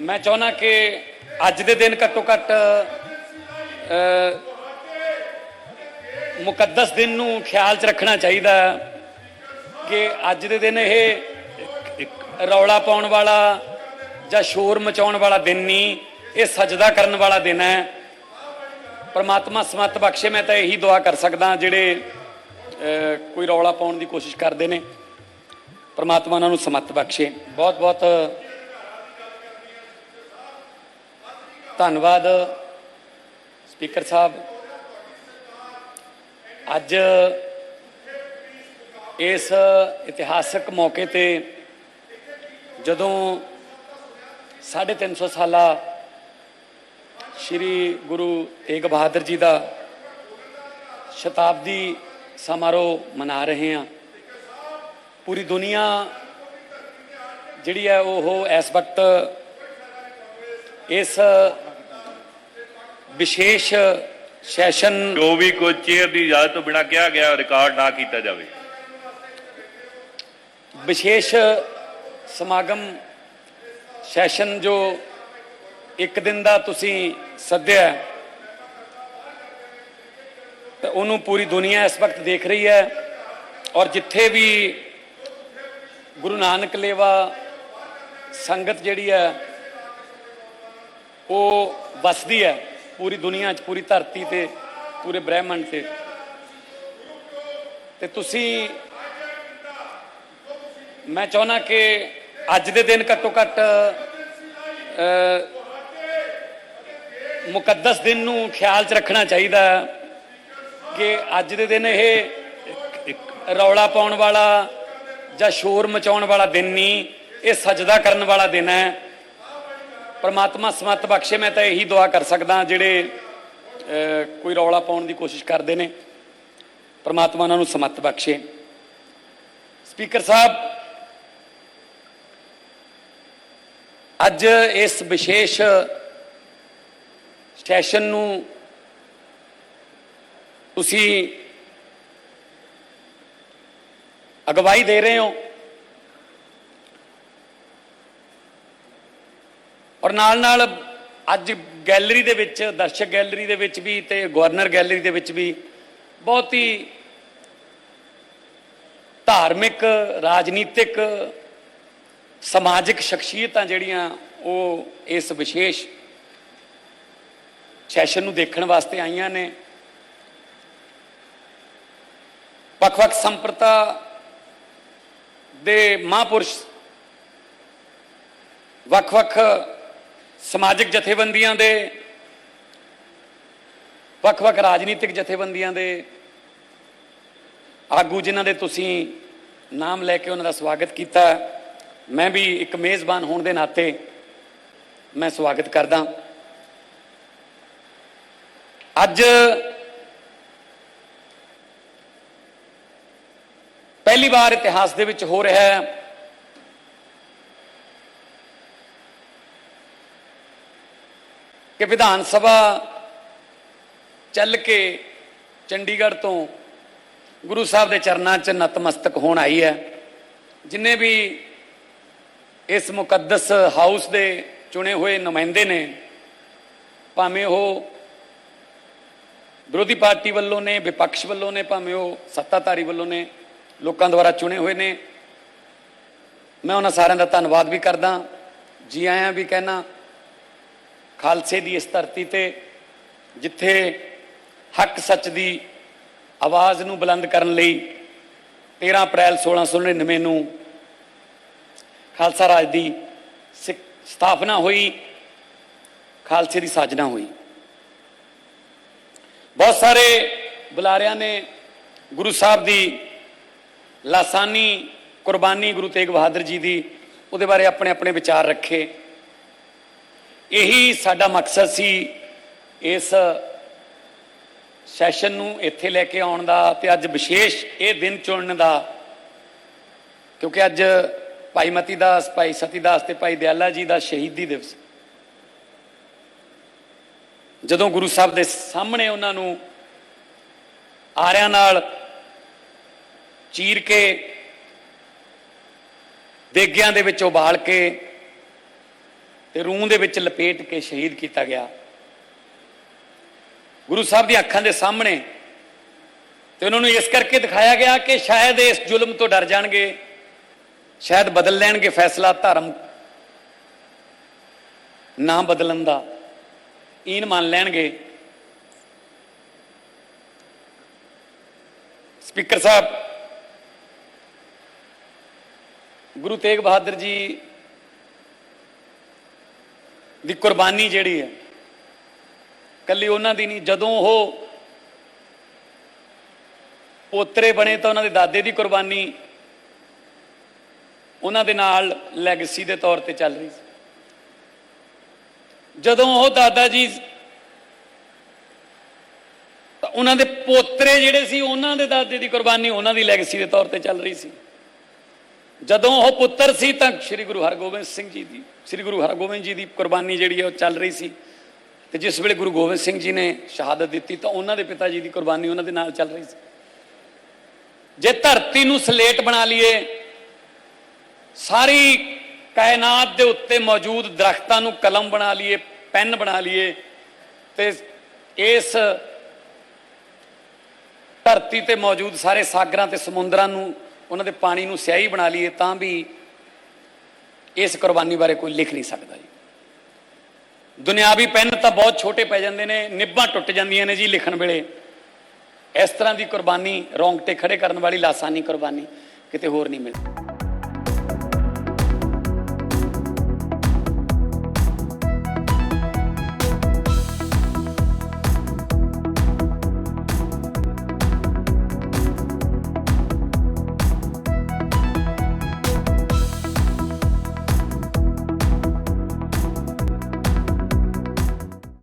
ਮੈਂ ਚਾਹੁੰਦਾ ਕਿ ਅੱਜ ਦੇ ਦਿਨ ਘੱਟੋ ਘੱਟ ਮੁਕੱਦਸ ਦਿਨ ਨੂੰ ਖਿਆਲ 'ਚ ਰੱਖਣਾ ਚਾਹੀਦਾ ਕਿ ਅੱਜ ਦੇ ਦਿਨ ਇਹ ਰੌਲਾ ਪਾਉਣ ਵਾਲਾ ਜਾਂ ਸ਼ੋਰ ਮਚਾਉਣ ਵਾਲਾ ਦਿਨ ਨਹੀਂ, ਇਹ ਸਜਦਾ ਕਰਨ ਵਾਲਾ ਦਿਨ ਹੈ। ਪਰਮਾਤਮਾ ਸਮਤ ਬਖਸ਼ੇ, ਮੈਂ ਤਾਂ ਇਹੀ ਦੁਆ ਕਰ ਸਕਦਾ ਜਿਹੜੇ ਕੋਈ ਰੌਲਾ ਪਾਉਣ ਦੀ ਕੋਸ਼ਿਸ਼ ਕਰਦੇ ਨੇ। ਪਰਮਾਤਮਾ ਉਹਨਾਂ ਨੂੰ ਸਮਤ ਬਖਸ਼ੇ। ਬਹੁਤ ਬਹੁਤ ਧੰਨਵਾਦ, ਸਪੀਕਰ ਸਾਹਿਬ। ਅੱਜ ਇਸ ਇਤਿਹਾਸਕ ਮੌਕੇ ਤੇ ਜਦੋਂ 350 ਸਾਲਾ ਸ੍ਰੀ ਗੁਰੂ ਤੇਗ ਬਹਾਦਰ ਜੀ ਦਾ ਸ਼ਤਾਬਦੀ ਸਮਾਰੋਹ ਮਨਾ ਰਹੇ ਹਾਂ, ਪੂਰੀ ਦੁਨੀਆ ਜਿਹੜੀ ਹੈ ਉਹ ਇਸ ਵਕਤ ਇਸ ਵਿਸ਼ੇਸ਼ ਸੈਸ਼ਨ ਜੋ ਵੀ ਕੋਈ ਚੇਅਰ ਦੀ ਇਜਾਜ਼ਤ ਤੋਂ ਬਿਨਾ ਕਿਹਾ ਗਿਆ ਰਿਕਾਰਡ ਨਾ ਕੀਤਾ ਜਾਵੇ। ਵਿਸ਼ੇਸ਼ ਸਮਾਗਮ ਸੈਸ਼ਨ ਜੋ ਇੱਕ ਦਿਨ ਦਾ ਤੁਸੀਂ ਸੱਦਿਆ ਤੇ ਉਹਨੂੰ ਪੂਰੀ ਦੁਨੀਆ ਇਸ ਵਕਤ ਦੇਖ ਰਹੀ ਹੈ ਔਰ ਜਿੱਥੇ ਵੀ ਗੁਰੂ ਨਾਨਕ ਲੇਵਾ ਸੰਗਤ ਜਿਹੜੀ ਹੈ ਉਹ ਵਸਦੀ ਹੈ। ਪੂਰੀ ਦੁਨੀਆ 'ਚ, ਪੂਰੀ ਧਰਤੀ ਤੇ, ਪੂਰੇ ਬ੍ਰਹਿਮੰਡ ਤੇ। ਤੇ ਤੁਸੀਂ, ਮੈਂ ਚਾਹੁੰਦਾ ਕਿ ਅੱਜ ਦੇ ਦਿਨ ਘੱਟੋ ਘੱਟ ਮੁਕੱਦਸ ਦਿਨ ਨੂੰ ਖਿਆਲ 'ਚ ਰੱਖਣਾ ਚਾਹੀਦਾ ਕਿ ਅੱਜ ਦੇ ਦਿਨ ਇਹ ਰੌਲਾ ਪਾਉਣ ਵਾਲਾ ਜਾਂ ਸ਼ੋਰ ਮਚਾਉਣ ਵਾਲਾ ਦਿਨ ਨਹੀਂ, ਇਹ ਸਜਦਾ ਕਰਨ ਵਾਲਾ ਦਿਨ ਹੈ। ਪਰਮਾਤਮਾ ਸਮਤ ਬਖਸ਼ੇ, ਮੈਂ ਤਾਂ ਇਹੀ ਦੁਆ ਕਰ ਸਕਦਾ ਜਿਹੜੇ ਕੋਈ ਰੌਲਾ ਪਾਉਣ ਦੀ ਕੋਸ਼ਿਸ਼ ਕਰਦੇ ਨੇ। ਪਰਮਾਤਮਾ ਉਹਨਾਂ ਨੂੰ ਸਮਤ ਬਖਸ਼ੇ। ਸਪੀਕਰ ਸਾਹਿਬ, ਅੱਜ ਇਸ ਵਿਸ਼ੇਸ਼ ਸੈਸ਼ਨ ਨੂੰ ਤੁਸੀਂ ਅਗਵਾਈ ਦੇ ਰਹੇ ਹੋ। ਔਰ ਨਾਲ ਨਾਲ ਅੱਜ ਗੈਲਰੀ ਦੇ ਵਿੱਚ, ਦਰਸ਼ਕ ਗੈਲਰੀ ਦੇ ਵਿੱਚ ਵੀ ਤੇ ਗਵਰਨਰ ਗੈਲਰੀ ਦੇ ਵਿੱਚ ਵੀ ਬਹੁਤ ਹੀ ਧਾਰਮਿਕ, ਰਾਜਨੀਤਿਕ, ਸਮਾਜਿਕ ਸ਼ਖਸੀਅਤਾਂ ਜਿਹੜੀਆਂ ਉਹ ਇਸ ਵਿਸ਼ੇਸ਼ ਸੈਸ਼ਨ ਨੂੰ ਦੇਖਣ ਵਾਸਤੇ ਆਈਆਂ ਨੇ। ਵੱਖ-ਵੱਖ ਸੰਪਰਤਾ ਦੇ ਮਹਾਂਪੁਰਸ਼, ਵੱਖ-ਵੱਖ ਸਮਾਜਿਕ ਜਥੇਬੰਦੀਆਂ ਦੇ, ਵੱਖ-ਵੱਖ ਰਾਜਨੀਤਿਕ ਜਥੇਬੰਦੀਆਂ ਦੇ ਆਗੂ ਜਿਨ੍ਹਾਂ ਦੇ ਤੁਸੀਂ ਨਾਮ ਲੈ ਕੇ ਉਹਨਾਂ ਦਾ ਸਵਾਗਤ ਕੀਤਾ, ਮੈਂ ਵੀ ਇੱਕ ਮੇਜ਼ਬਾਨ ਹੋਣ ਦੇ ਨਾਤੇ ਮੈਂ ਸਵਾਗਤ ਕਰਦਾ। ਅੱਜ ਪਹਿਲੀ ਵਾਰ ਇਤਿਹਾਸ ਦੇ ਵਿੱਚ ਹੋ ਰਿਹਾ ਹੈ ਕਿ ਵਿਧਾਨ ਸਭਾ ਚੱਲ ਕੇ ਚੰਡੀਗੜ੍ਹ ਤੋਂ ਗੁਰੂ ਸਾਹਿਬ ਦੇ ਚਰਨਾਂ 'ਚ ਨਤਮਸਤਕ ਹੋਣ ਆਈ ਹੈ। ਜਿੰਨੇ ਵੀ ਇਸ ਮੁਕੱਦਸ ਹਾਊਸ ਦੇ ਚੁਣੇ ਹੋਏ ਨੁਮਾਇੰਦੇ ਨੇ, ਭਾਵੇਂ ਉਹ ਵਿਰੋਧੀ ਪਾਰਟੀ ਵੱਲੋਂ ਨੇ, ਵਿਪਕਸ਼ ਵੱਲੋਂ ਨੇ, ਭਾਵੇਂ ਉਹ ਸੱਤਾਧਾਰੀ ਵੱਲੋਂ ਨੇ, ਲੋਕਾਂ ਦੁਆਰਾ ਚੁਣੇ ਹੋਏ ਨੇ, ਮੈਂ ਉਹਨਾਂ ਸਾਰਿਆਂ ਦਾ ਧੰਨਵਾਦ ਵੀ ਕਰਦਾ। ਜੀ ਆਇਆਂ ਵੀ ਕਹਿਣਾ ਖਾਲਸੇ ਦੀ ਇਸ ਧਰਤੀ ਤੇ, ਜਿੱਥੇ ਹੱਕ ਸੱਚ ਦੀ ਆਵਾਜ਼ ਨੂੰ ਬੁਲੰਦ ਕਰਨ ਲਈ 13 ਅਪ੍ਰੈਲ 1699 ਨੂੰ ਖਾਲਸਾ ਰਾਜ ਦੀ ਸਿੱਖ ਸਥਾਪਨਾ ਹੋਈ, ਖਾਲਸੇ ਦੀ ਸਾਜਨਾ ਹੋਈ। ਬਹੁਤ ਸਾਰੇ ਬੁਲਾਰਿਆਂ ਨੇ ਗੁਰੂ ਸਾਹਿਬ ਦੀ ਲਾਸਾਨੀ ਕੁਰਬਾਨੀ ਗੁਰੂ ਤੇਗ ਬਹਾਦਰ ਜੀ ਦੀ, ਉਹਦੇ ਬਾਰੇ ਆਪਣੇ ਆਪਣੇ ਵਿਚਾਰ ਰੱਖੇ। ਇਹੀ ਸਾਡਾ ਮਕਸਦ ਸੀ ਇਸ ਸੈਸ਼ਨ ਨੂੰ ਇੱਥੇ ਲੈ ਕੇ ਆਉਣ ਦਾ ਤੇ ਅੱਜ ਵਿਸ਼ੇਸ਼ ਇਹ ਦਿਨ ਚੁਣਨ ਦਾ। ਕਿਉਂਕਿ ਅੱਜ ਭਾਈ ਮਤੀ ਦਾਸ, ਭਾਈ ਸਤੀ ਦਾਸ ਤੇ ਭਾਈ ਦਿਆਲਾ ਜੀ ਦਾ ਸ਼ਹੀਦੀ ਦਿਵਸ। ਜਦੋਂ ਗੁਰੂ ਸਾਹਿਬ ਦੇ ਸਾਹਮਣੇ ਉਹਨਾਂ ਨੂੰ ਆਰਿਆਂ ਨਾਲ ਚੀਰ ਕੇ, ਦੇਗਿਆਂ ਦੇ ਵਿੱਚ ਉਬਾਲ ਕੇ ਤੇ ਰੂਹ ਦੇ ਵਿੱਚ ਲਪੇਟ ਕੇ ਸ਼ਹੀਦ ਕੀਤਾ ਗਿਆ। ਗੁਰੂ ਸਾਹਿਬ ਦੀਆਂ ਅੱਖਾਂ ਦੇ ਸਾਹਮਣੇ ਤੇ ਉਹਨਾਂ ਨੂੰ ਇਸ ਕਰਕੇ ਦਿਖਾਇਆ ਗਿਆ ਕਿ ਸ਼ਾਇਦ ਇਸ ਜ਼ੁਲਮ ਤੋਂ ਡਰ ਜਾਣਗੇ, ਸ਼ਾਇਦ ਬਦਲ ਲੈਣਗੇ ਫੈਸਲਾ ਧਰਮ ਨਾ ਬਦਲਣ ਦਾ। ਈਨ ਮੰਨ ਲੈਣਗੇ। ਸਪੀਕਰ ਸਾਹਿਬ, ਗੁਰੂ ਤੇਗ ਬਹਾਦਰ ਜੀ ਦੀ ਕੁਰਬਾਨੀ ਜਿਹੜੀ ਹੈ, ਕੱਲੀ ਉਹਨਾਂ ਦੀ ਨਹੀਂ, ਜਦੋਂ ਉਹ ਪੋਤਰੇ ਬਣੇ ਤਾਂ ਉਹਨਾਂ ਦੇ ਦਾਦੇ ਦੀ ਕੁਰਬਾਨੀ ਉਹਨਾਂ ਦੇ ਨਾਲ ਲੈਗੇਸੀ ਦੇ ਤੌਰ ਤੇ ਚੱਲ ਰਹੀ ਸੀ। ਜਦੋਂ ਉਹ ਦਾਦਾ ਜੀ ਤਾਂ ਉਹਨਾਂ ਦੇ ਪੋਤਰੇ ਜਿਹੜੇ ਸੀ, ਉਹਨਾਂ ਦੇ ਦਾਦੇ ਦੀ ਕੁਰਬਾਨੀ ਉਹਨਾਂ ਦੀ ਲੈਗੇਸੀ ਦੇ ਤੌਰ ਤੇ ਚੱਲ ਰਹੀ ਸੀ। ਜਦੋਂ ਉਹ ਪੁੱਤਰ ਸੀ ਤਾਂ ਸ੍ਰੀ ਗੁਰੂ ਹਰਗੋਬਿੰਦ ਸਿੰਘ ਜੀ ਦੀ, ਸ੍ਰੀ ਗੁਰੂ ਹਰਗੋਬਿੰਦ ਜੀ ਦੀ ਕੁਰਬਾਨੀ ਜਿਹੜੀ ਹੈ ਉਹ ਚੱਲ ਰਹੀ ਸੀ। ਤੇ ਜਿਸ ਵੇਲੇ ਗੁਰੂ ਗੋਬਿੰਦ ਸਿੰਘ ਜੀ ਨੇ ਸ਼ਹਾਦਤ ਦਿੱਤੀ ਤਾਂ ਉਹਨਾਂ ਦੇ ਪਿਤਾ ਜੀ ਦੀ ਕੁਰਬਾਨੀ ਉਹਨਾਂ ਦੇ ਨਾਲ ਚੱਲ ਰਹੀ ਸੀ। ਜੇ ਧਰਤੀ ਨੂੰ ਸਲੇਟ ਬਣਾ ਲਈਏ, ਸਾਰੀ ਕਾਇਨਾਤ ਦੇ ਉੱਤੇ ਮੌਜੂਦ ਦਰਖਤਾਂ ਨੂੰ ਕਲਮ ਬਣਾ ਲਈਏ, ਪੈਨ ਬਣਾ ਲਈਏ, ਤੇ ਇਸ ਧਰਤੀ ਤੇ ਮੌਜੂਦ ਸਾਰੇ ਸਾਗਰਾਂ ਤੇ ਸਮੁੰਦਰਾਂ ਨੂੰ ਉਹਨਾਂ ਦੇ ਪਾਣੀ ਨੂੰ ਸਿਆਹੀ ਬਣਾ ਲਈਏ ਤਾਂ ਵੀ ਇਸ ਕੁਰਬਾਨੀ ਬਾਰੇ ਕੋਈ ਲਿਖ ਨਹੀਂ ਸਕਦਾ ਜੀ। ਦੁਨਿਆਵੀ ਪੈਨ ਤਾਂ ਬਹੁਤ ਛੋਟੇ ਪੈ ਜਾਂਦੇ ਨੇ, ਨਿੱਬਾਂ ਟੁੱਟ ਜਾਂਦੀਆਂ ਨੇ ਜੀ ਲਿਖਣ ਵੇਲੇ। ਇਸ ਤਰ੍ਹਾਂ ਦੀ ਕੁਰਬਾਨੀ ਰੌਂਗਟੇ ਖੜੇ ਕਰਨ ਵਾਲੀ ਲਾਸਾਨੀ ਕੁਰਬਾਨੀ ਕਿਤੇ ਹੋਰ ਨਹੀਂ ਮਿਲਦੀ।